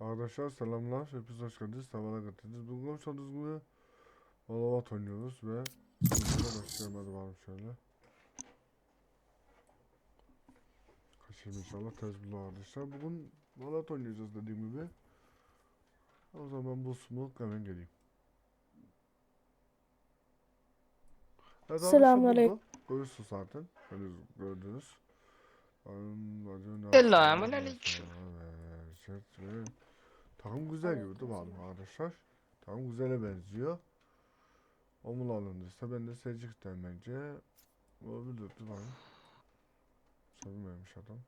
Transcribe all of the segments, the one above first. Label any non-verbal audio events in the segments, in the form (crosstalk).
Arkadaşlar selamlar. Hepiniz hoş geldiniz. Sabahlar getirdiniz. Bugün konuşmadığınız gibi Valavat oynuyoruz ve başlayalım hadi bakalım şöyle. Kaçayım inşallah tez bulur arkadaşlar. Bugün Valavat oynayacağız dediğim gibi. O zaman bu smoke hemen geleyim. Evet, Selamünaleyküm. Görürsünüz zaten. Henüz gördünüz. Benim bacım Takım güzel gibi değil mi abi arkadaşlar? Takım güzele benziyor. Omul alındıysa ben de Secik'ten bence olabilir değil mi? Sevilmemiş adam.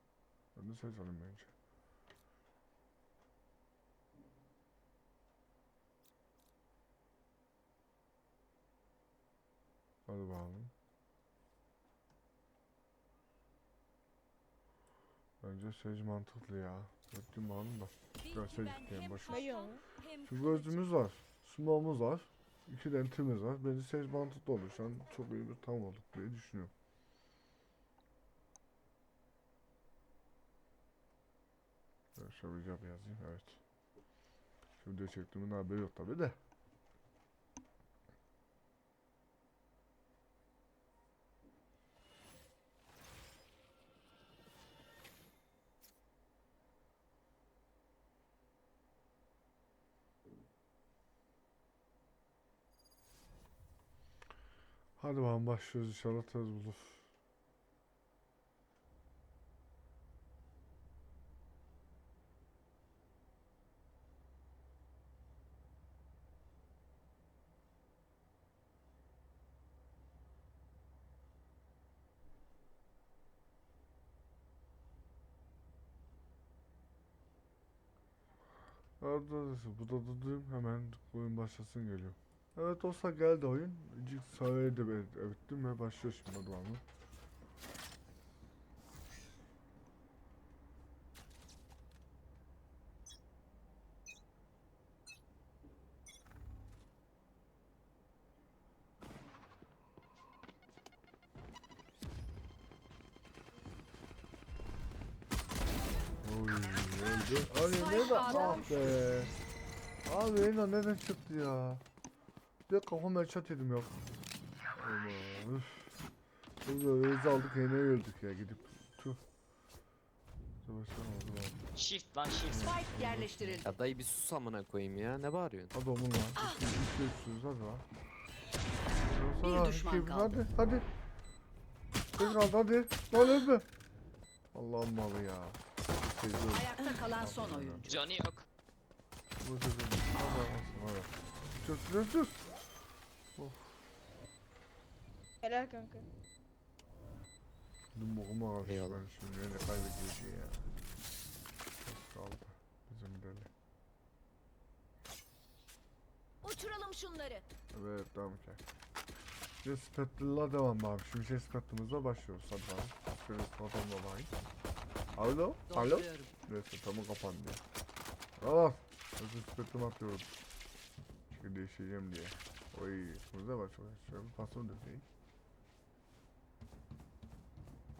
Ben de Secik alayım bence. Hadi bakalım. Bence Sage mantıklı ya. Bekleyin bakalım da. Sage diyeyim boş mu? Şu gözümüz var. Smoke'umuz var. İki de entimiz var. Bence Sage mantıklı olur. Şu an çok iyi bir tam olduk diye düşünüyorum. Şöyle bir yazayım. Evet. Şimdi çektiğimin haberi yok tabi de. Hadi bakalım başlıyoruz inşallah tez bulur. Arada bu da dedim hemen oyun başlasın geliyor. Evet olsa geldi oyun. İlk sayıyı da ettim ve başlıyor şimdi öldü. Ay ne de ah be. Abi Ena nereden çıktı ya? Bir de kafama headshot yedim yok. Aman üf. Biz de Reis aldık Ena'ya öldük ya gidip. Tüh. Shift lan shift. Spike yerleştirildi. Ya dayı bir sus amına koyayım ya. Ne bağırıyorsun? Hadi omun lan. İki, iki, üç yüz hadi lan. Bir Yoksa düşman iki- kaldı. Hadi hadi. Bir kaldı hadi. Lan ölme. Allah'ım malı ya. Seviyorum. Ayakta kalan son oyuncu. Canı yok. Bu sefer. Hadi olsun hadi. Sus sus sus. Helal kanka. Eyvallah. ben şimdi yine kaybediyor ya. Az kaldı. Bizim deli. Uçuralım şunları. Evet devam ki. Şimdi Spectre'la devam abi. Şimdi şey Spectre'ımızla başlıyoruz. Hadi bakalım. Şöyle Spectre'ımla bakayım. Alo? Alo? Neyse tamam kapandı. Tamam. Özür Spectre'ımı atıyorum. Çünkü değişeceğim diye. Oy. Burada var çok. Şöyle bir pasım da değil.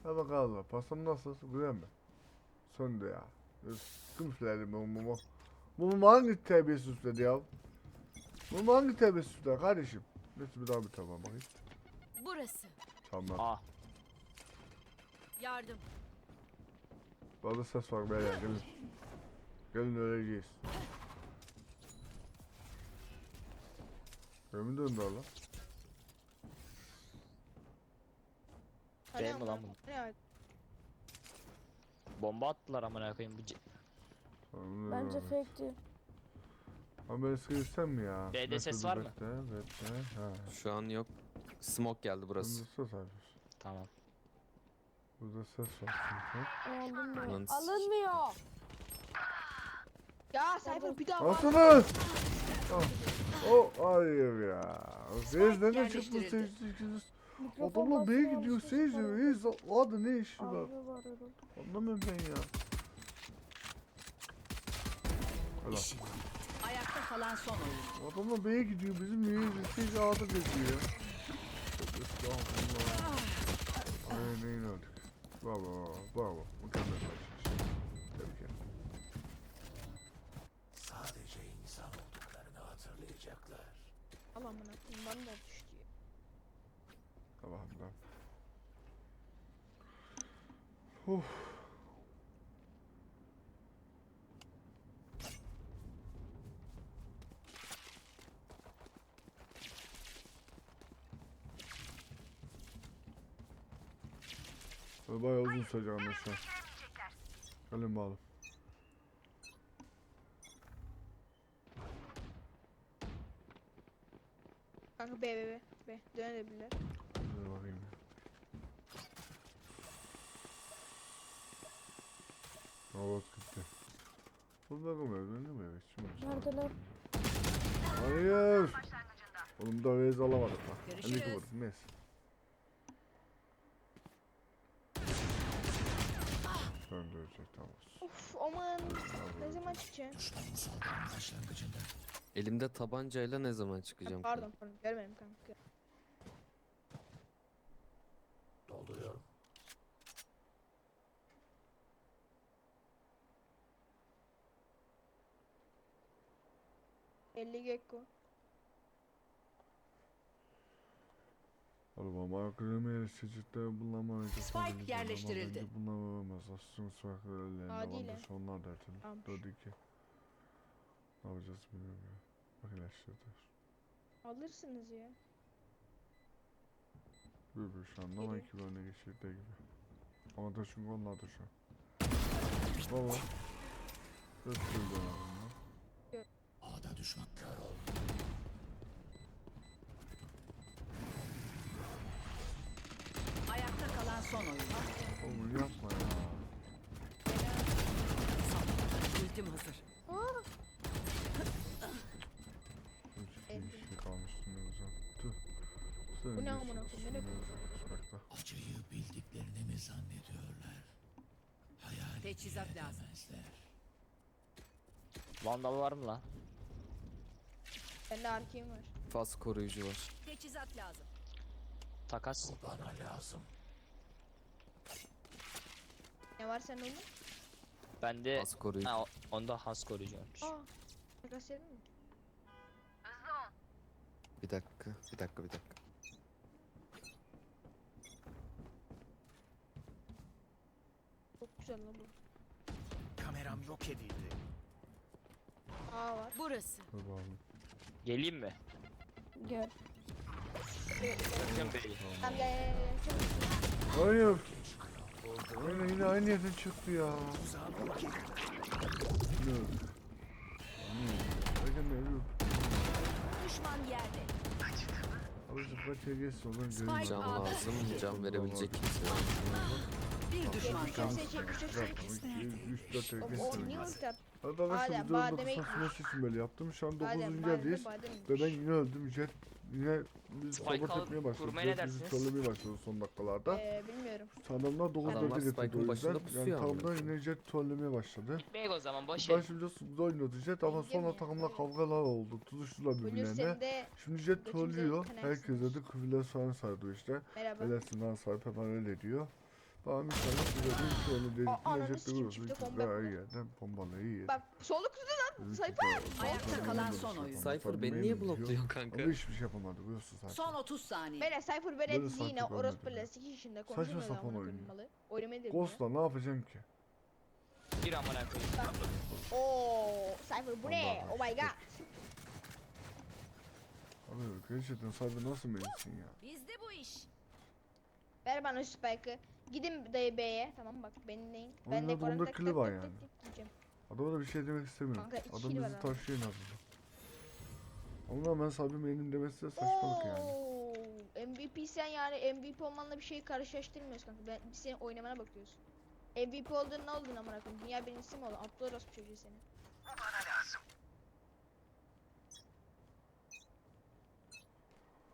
Ha bakalım. Pasım nasıl? Güzel mi? Söndü ya. Sıkım sürelim bu mumu. Mumu hangi terbiyesiz üstledi ya? Mumu hangi terbiyesiz üstledi kardeşim? Neyse bir daha bir tamam bakayım. Burası. Tamam. Ah. Yardım. Bazı ses var beyler gelin. Gelin öleceğiz. Ömür döndü lan. Değil mi lan bu? Evet. Bomba attılar amına koyayım. Bu c- Ömür Bence fake'ti. Ama eski gitsem mi ya? B'de Bekle, ses dur, var mı? bekle, bekle. Ha. Şu an yok. Smoke geldi burası. Ses var. Tamam. Burada ses var çünkü. Alınmıyor. S- Alınmıyor. Ya Cypher bir daha var. Alsana! Ah. Oh hayır ya. Reis nereden çıktı yerleştirildi. seyirci? Mikrofon Adamla neye gidiyor seyirci? Reis adı ne işi var? Anlamıyorum ben ya. Helal. Ayakta kalan son oyun. Adamla B'ye gidiyor bizim niye seyirci A'da geziyor. Estağfurullah. Aynen öyle. Bravo, bravo. Mükemmel maç. Şey. Tebrik ederim. Sadece insan olduklarını hatırlayacaklar. Aman bana ben de düştüm. Tamam tamam. Uf. Bayağı uzun sürecek ama şu an. Kalem bağlı. Kanka B B B. B. Dönebilirler. Dur bakayım. Hava gitti. Burada mı evde mi. Neredeler? Hayır. Oğlum da rez alamadık lan. Görüşürüz. 52 vurdum neyse. Döndürecek tamam. Of aman. Ne zaman çıkacaksın? Elimde tabancayla ne zaman çıkacağım? Pardon pardon görmedim kanka. Elli Gekko. Arabama akıllı erişecekte bulamayacak. Spike yerleştirildi. Bulamamaz. Aslında elinde ile. varmış. Onlar da. Almış. 4 2. Ne yapacağız bilmiyorum ya. Bak ilaçladılar. Alırsınız ya. Bir bir şu anda ama iki öne geçirdi gibi. Ama da çünkü onlar da şu an. Baba. Götürdü adamı. Ayakta kalan son oyuncu. Oğlum yapma ya. Ultim hazır. Üç Evet. iki kişi kalmıştı ne güzel. Tüh. Bu ne amına koyayım, ne üstünde uzakta. Acıyı bildiklerini mi zannediyorlar? Hayal Teçhizat lazım. edemezler. Vandal var mı lan? Bende arkayım var. Faz koruyucu var. Teçhizat lazım. Takas. Bana lazım. Ne var sende onun? Bende Faz koruyucu. ha, onda has koruyucu varmış. Aa. Takas yedin mi? Bir dakika, bir dakika, bir dakika. Çok güzel lan bu. Kameram yok edildi. Aa var. Burası. Dur bakalım. Geleyim mi? Gel. Bakıyorum. Tamam gel gel gel. Hayır. Yine yine aynı yerden çıktı ya. Yok? Bakın ne? Düşman yerde. Abi zıpla TGS olan. Can lazım, can verebilecek kimse yok. Bir düşman kaldı. dört seçecek, üç dört seçecek. 3 4 O, TGS o niye ulti attı? Arkadaşlar bu 9 gitmiş. nasıl için böyle yaptım. Şu an 9. Badem, badem, yerdeyiz. Ve ben yine öldüm. Jet yine sabot etmeye başladı. Jet bizi trollemeye başladı son dakikalarda. Ee, bilmiyorum. Adamlar 9 Adamlar 4'e getirdi o yüzden. Yani tamda yine Jet trollemeye başladı. Bek o zaman boş ver. Başımca güzel oynuyordu Jet ama sonra takımla kavgalar oldu. Tutuştular birbirlerine. Şimdi Jet trollüyor. Herkese de küfürler sonra sardı işte. merhaba. Helasinden sahip hemen öyle diyor. Tamam inşallah size de hiç öyle değil. Aa, ananı Necdet de sikeyim, çifte Çok combat daha iyi yerden bombalayı iyi. Bak soluk kutuda Sayfa. Ayakta kalan son oyun. Cypher beni niye blokluyorsun kanka? Ama hiçbir şey yapamadı biliyorsun zaten. Son 30 saniye. Beyler Cypher Böyle Beret saçma yine orospu lastik işinde Saçma konuşmuyor sapan. Oynamayı dedim Ghost'la ne yapacağım ki? Bir amına koyayım. ya. Ooo Cypher bu ne? Allah Oh my god. Abi gerçekten sahibi nasıl meyilsin ya? Bizde bu iş. Ver bana şu spike'ı. Gidin dayı B'ye. Tamam bak beni neyin? Ben Onun de da onda tak var yani. Adama da bir şey demek istemiyorum. Kanka, iki Adam kili var bizi abi. taşıyor en azından. Ama ben sahibi meyilin demesi de saçmalık yani. Oo, MVP sen yani MVP olmanla bir şeyi karşılaştırmıyoruz kanka. Ben, biz senin oynamana bakıyoruz. MVP oldun ne oldun amına koyayım? Dünya birincisi mi oldun? Aptal orospu çocuğu senin.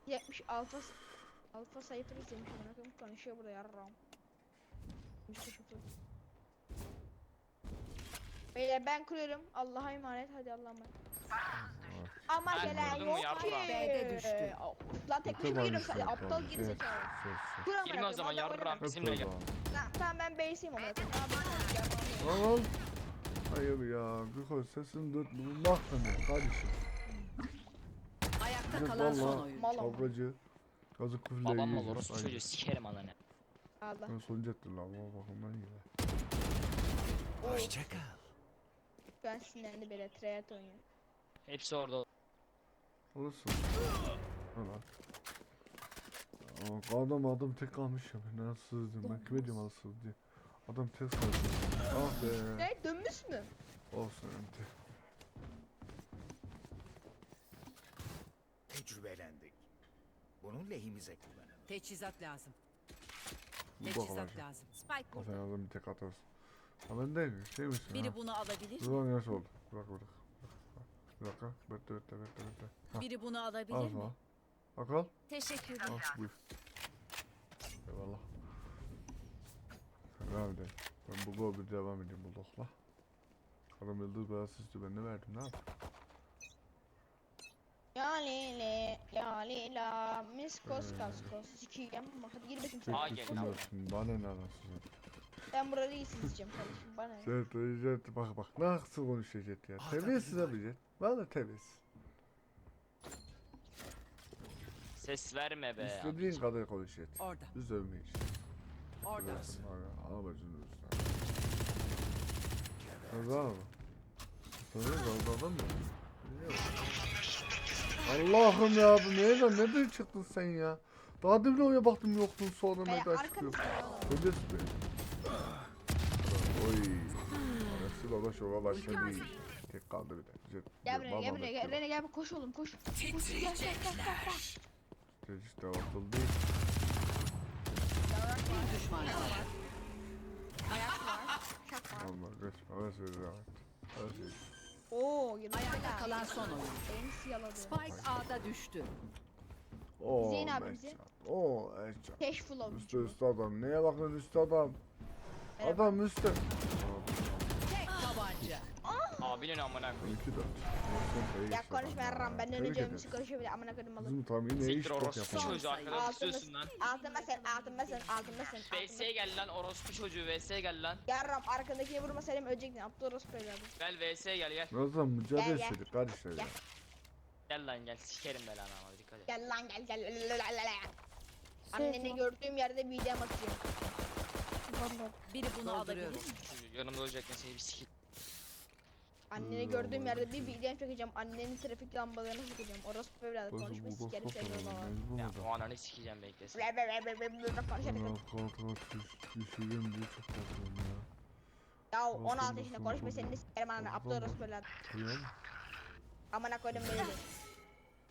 Yetmiş alfa alfa sayfını izlemiş amına koyayım konuşuyor burada yarram. Beyler ben kuruyorum. Allah'a emanet. Hadi Allah'a emanet. Ama Ben gelen kurdum yok ki. B'de düştü. Lan tek başıma giriyorum sadece. Aptal geri zekalı. Kur amına Girme o zaman yarram bizimle gel. Tamam ben. Abi, yapamıyorum. Lan. Hayır ya. Gıkol sesini duymak da ne kardeşim. Ayakta Jet kalan son valla oyuncu. Mal ama. kavgacı. Gazı küfürle Babam mı yiyeceğiz. orospu Aynen. çocuğu sikerim ananı. Allah. Ben son jettir lan o bakımdan iyi. Hoşça kal. Ben sinirlendi böyle treyat oynuyor. Hepsi orada. Olursun. Hala. Aa, adam adam tek kalmış ya ben nasıl sığdım ben kime diyeyim nasıl sığdı diye. Adam tek kaldı. Ah be. Ne dönmüş mü? Olsun ente. Tecrübelendik. Bunu lehimize kullanalım. Teçhizat lazım. Teçhizat bakalım. lazım. Spike Sen burada. adam bir tek atarsın. Ha ben değil şeymiş ya. Biri bunu alabilir mi? Ulan yaş oldu. Bırak bırak. Bir dakika. Bekle bekle bekle bekle. Ha. Biri bunu Al alabilir mi? al. Akal. Teşekkürler. Al buyur. Eyvallah. Devam edelim. Ben bu gol bir devam edeyim bu lokla. Adam yıldız beyaz süslü ben ne verdim ne yapayım? Ya lele, ya lela, miskos kaskos, sikiyem. Hadi gir bakayım sen. Aa, gel lan. Bana ne anasını. Ben burada iyi sizeceğim kardeşim. Bana ne? Jet, jet, bak bak nasıl konuşuyor jet ya. Terbiyesiz abi jet. Valla terbiyesiz. Ses verme be. İstediğin kadar konuş jet. Orada. Biz övmeyiz. Orada. Alabacın üstüne. Kaza mı? Sana kazadan mı? Biliyorum. Allah'ım ya bu nereden nereden çıktın sen ya? Daha demin oraya baktım yoktun sonra nereden çıkıyor? Önce sıkıyor. Oy. Anası baba şova başladı. Tek kaldı bir de. Jet, Gel buraya gel buraya gel. Rene gel koş oğlum koş. Koş gel gel gel gel gel. Jet işte atıldı. Bir düşman kaldı. Allah geçme. Ben söyleyeceğim. Ben söyleyeceğim. Oo. Ayakta kalan son oyuncu. Elini siyaladı. Spike A'da düştü. Oo, Zeyn abimize. Mertcan. Oo, Ercan. Keşful oldu. Üstü üstü adam. Neye bakıyorsun üstü adam? Merhaba. Adam üstü. Abinin amına koyayım. İki dört. Ya konuşma yarram benden önce ömrüsü konuşabilir amına koydum malı. Bizim tam yine iş Siktir çok orospu yapalım. çocuğu arkadan Altında- tutuyorsun lan. Altında sen altında sen altında sen altında. VS'ye gel lan orospu çocuğu VS'ye gel lan. Yarram arkadakini vurmasaydım ölecektin. Aptal orospu evladı. Gel VS'ye gel gel. Nazan mücadele Gel, gel. istedik kardeşler ya. Gel. Gel lan gel sikerim belanı ama dikkat et. Gel lan gel gel. Anneni gördüğüm yerde midem atıyor. Biri bunu alabilir mi? Çocuğu yanımda olacakken seni bir sikeyim. Anneni gördüğüm yerde bir midem çekeceğim. Annenin trafik lambalarını sıkacağım. Orospu evladı konuşma sikerim seni baba. Mecbur Ya o ananı sikeceğim beklesin. Bre bre bre bre bre konuşarak. Düşürüyorum diye çok korkuyorum ya. Ya Orospu 16 yaşında konuşma seni de sikerim ananı. Aptal Orospu evladı. Amına koydum böyle.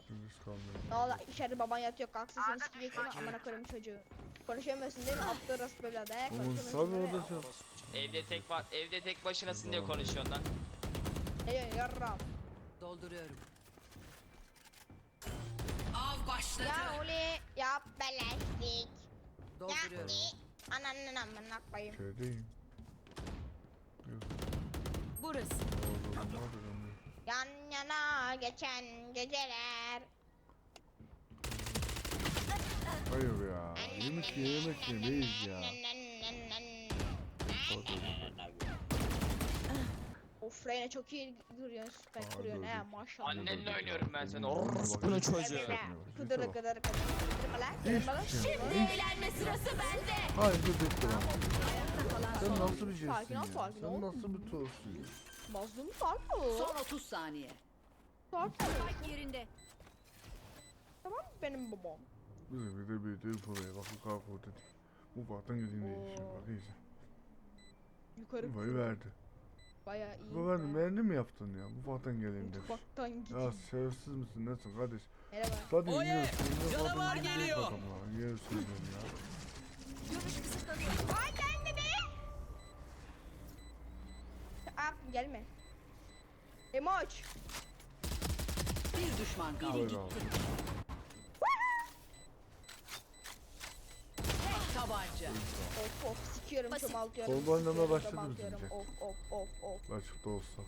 Gündüz kalmıyor. Ne oldu içeride baban yatıyor kalksın seni sikecek seni amına koydum çocuğu. Konuşamıyorsun değil mi aptal orospu evladı Konuşamıyorsun. Evde tek var, evde tek başınasın diye konuşuyorsun lan. Diyorsun yarram? Dolduruyorum. Av başladı. Ya oli yap belaştik. Dolduruyorum. Ananın amına koyayım. Şeydeyim. Yok, Burası. Yan yana geçen geceler. Hayır ya. Yemek ye yemek yemeyiz ya. Of Reyna çok iyi duruyorsun süper Aa, kuruyorsun he maşallah. Annenle oynuyorum ben seni. Bak, çocuğu. bak, bak, Kıdırı bak. kıdırı kıdırı. Kıdırma lan. Kıdırma lan. Şey yok. Eğlenme sırası bende. Hayır dur bitti lan. Sen son nasıl bir şeysin ya? Sen nasıl bir tuhafsın ya? Mazlum ol. Son 30 saniye. Ol. Spike yerinde. Tamam mı benim babam? Bize bir de bir de buraya bak bu kalk orada. Bu baktan gideyim de şimdi bak iyice. Yukarı Ufayı verdi. Bayağı iyi. Bu verdi beğendi mi yaptın ya? Bu baktan geleyim demiş. Mutfaktan Ya gideyim. sevsiz misin nesin kardeş? Merhaba. Zaten Oye, yiyorsun. canavar geliyor. adam ya, Yiyorsun ya. Ay gelme be. Aa gelme. Emoç. Bir düşman kaldı. Böyle abi. Tabanca. Of of sikiyorum Basit. çomaltıyorum. Solda oynamaya sikiyorum, başladı mı çomaltıyorum. sizce? Of of of of. Açıkta olsa.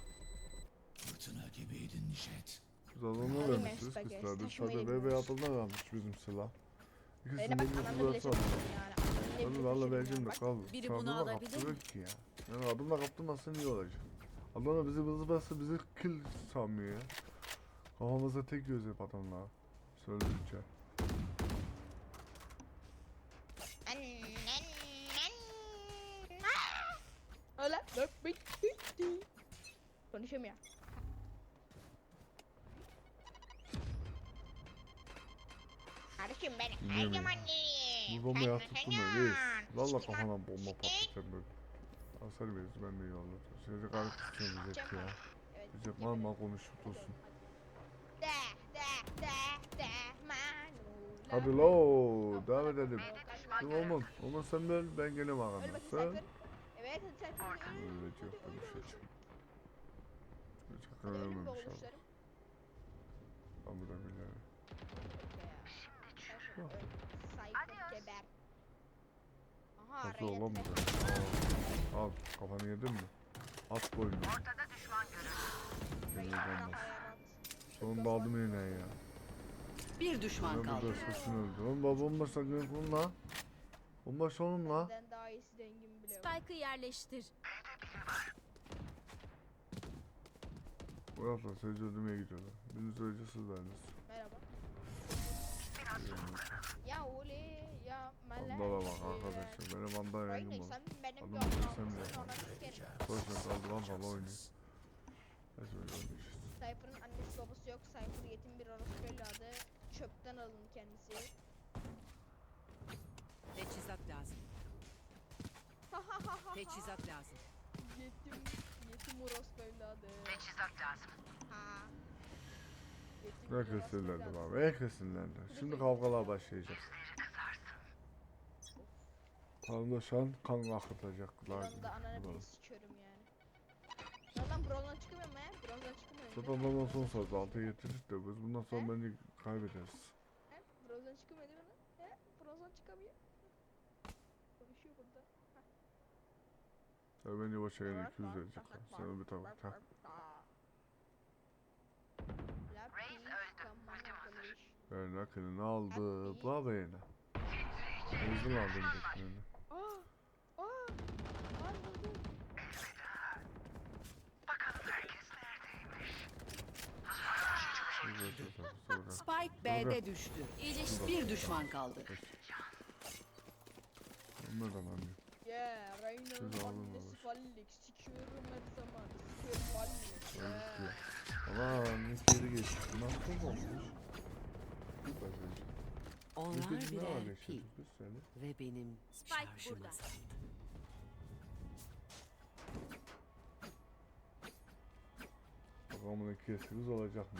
Fırtına gibiydin Jet. Biz adamlar Alayım vermişiz Biz taşımayı sadece bebe adamlar vermiş bizim silah. Kızarsa çektim yani. Ananı bile Tabii valla vereceğim de bak. kal. Biri bunu alabilir ki ya. Yani adamla kaptırmazsa iyi olacak. Adamla bizi hızlı bassa bizi kill sanmıyor ya. Kafamıza tek göz yap adamla. Söyleyince. Konuşamıyor. Kardeşim ben her Dinlemiyorum. zaman dinleyeyim. Bu bomba yaptık mı reis? Valla kafana bomba patlatacağım böyle. Asar veririz ben de iyi olur. Seni garip tutacağım diyecek ya. Diyecek mal mal konuşup dursun. De de de de manula. Hadi lo devam edelim. Ben Kim olmam? Olmaz sen de öl ben gene varım. Evet yok böyle bir şey. Ölüm be vermemiş abi. Ben öl. Cypher geber. Aha Nasıl bu? telefon. Al, al kafanı yedin mi? At boynu. Ortada düşman hayarat. Sonunda aldım yine ya. Bir düşman Ben kaldı. burada sesini öldü. Oğlum baba bomba sakın bununla. Bomba sonunla. Benden daha iyisi dengim bile yok. Spike'ı yerleştir. Bu hafta seyirci ödemeye gidiyorlar. Birini söyleyeceğiz siz verdiniz. Merhaba. Ya Uli ya Mele. Vandala bak arkadaşlar. Benim vandal Reyna yengim var. benim Adım bir Reyna, anlamı. sen de. Koşun kaldı vandal oynuyor. Neyse öyle işte. Cypher'ın annesi babası yok. Cypher yetim bir orospu evladı. Çöpten alın kendisi. Teçhizat lazım. (laughs) Teçhizat lazım. yetim, yetim orospu evladı. Teçhizat lazım. Ha. Yetim bir orospu evladı. Herkes sinirlendi. Şimdi kavgalar başlayacak. Kanında şu an kan akıtacaklar. Ben de ananı bile sikiyorum yani. Zaten bronzdan çıkamıyor mu ya? Bronzdan çıkamıyor. Zaten bundan son sözde altıya getirir de biz bundan sonra bence kaybederiz. He? Bronzdan çıkamıyor değil mi lan? He? Bronzdan çıkamıyor. Konuşuyor burada. Sen bence başa gene 200 verecekler. Sen bir. Reis öldü. Ben akılını aldı. Bravo yine. Hızlı aldı bir dakika. Aa! Aa! Anladım. Spike B'de düştü. Bir düşman kaldı. Yeah, Reyna'nın Siz aldın annesi babaş. Fallik. Sikiyorum her zaman. Sikiyorum fallik. Ama ne geri geçti. Nasıl olmuş? Onlar Ne ne var birer ne pil şey? Ve benim Spike şarjım burada. azaldı. Bakalım iki kesimiz olacak mı?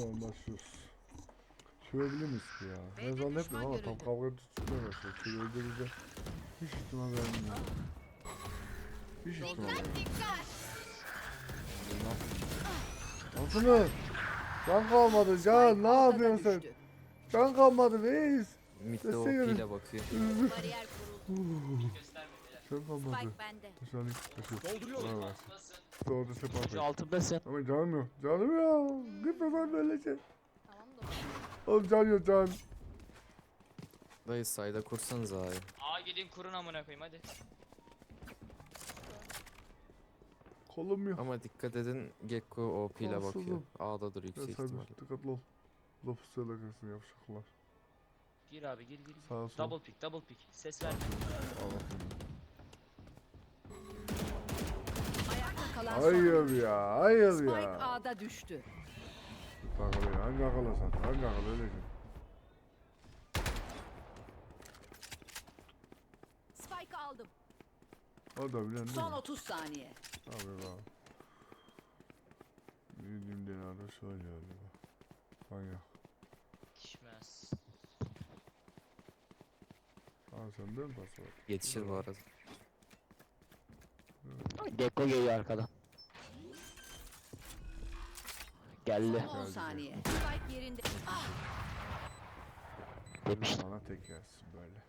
Tamam başlıyoruz. Çövebilir miyiz ki ya? Ben zannetmiyorum ama tam kavga tutmaya başlıyor. Çövebiliriz de hiç ihtimal vermiyorum. Hiç ihtimal vermiyorum. Altını! Can kalmadı can ne yapıyorsun sen? Can kalmadı reis. Mid'de o ile bakıyor. Bariyer kuruldu. Göstermediler. Can kalmadı. Hiç taşı. Dolduruyorum. Orada sepat et. altındasın. Ama canım yok. Canım yok. Gitme ben böylece. Tamam da Oğlum can yok can. Dayı sayda kursanız abi. Aa gidin kurun amına koyayım hadi. Kolum yok. Ama dikkat edin Gekko OP ile bakıyor. Olsun. A'dadır yüksek sen ihtimal. dikkatli ol. Lafı söyle kırsın yavşaklar. Gir abi gir gir. gir. Sağa sol. Double pick double pick. Ses verme. Allah. Kalan. Hayır ya. Hayır Spike ya. A'da düştü. Takılı ya. Hangi akıllı sen? Hangi akıllı öyleysin? Spike aldım. O da bilen Son mi? 30 saniye. Abi bak. Bildiğim denarda söylüyor galiba. Manyak. Yetişmez. Aa sende mi pas var? Yetişir bu arada. Gekko geliyor arkadan. Geldi. Son 10 saniye. Spike yerinde. Demiştim. Bana tek yersin böyle.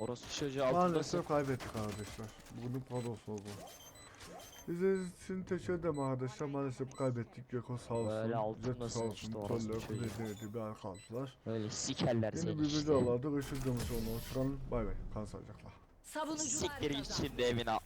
Orası çocuğu altındasın. Maalesef kaybettik arkadaşlar. Bugünün padosu oldu. İzlediğiniz için teşekkür ederim arkadaşlar. Maalesef kaybettik. Geko sağ olsun. Böyle altında Jet sağ olsun. sıçtı orası çocuğu. Kuzey bir arkadaşlar. Öyle sikerler Yeni seni bir işte. videolarda görüşürüz demiş olmalı. Şuran bay bay. Kan sağlıcakla. Savunucular Siktir git şimdi evine.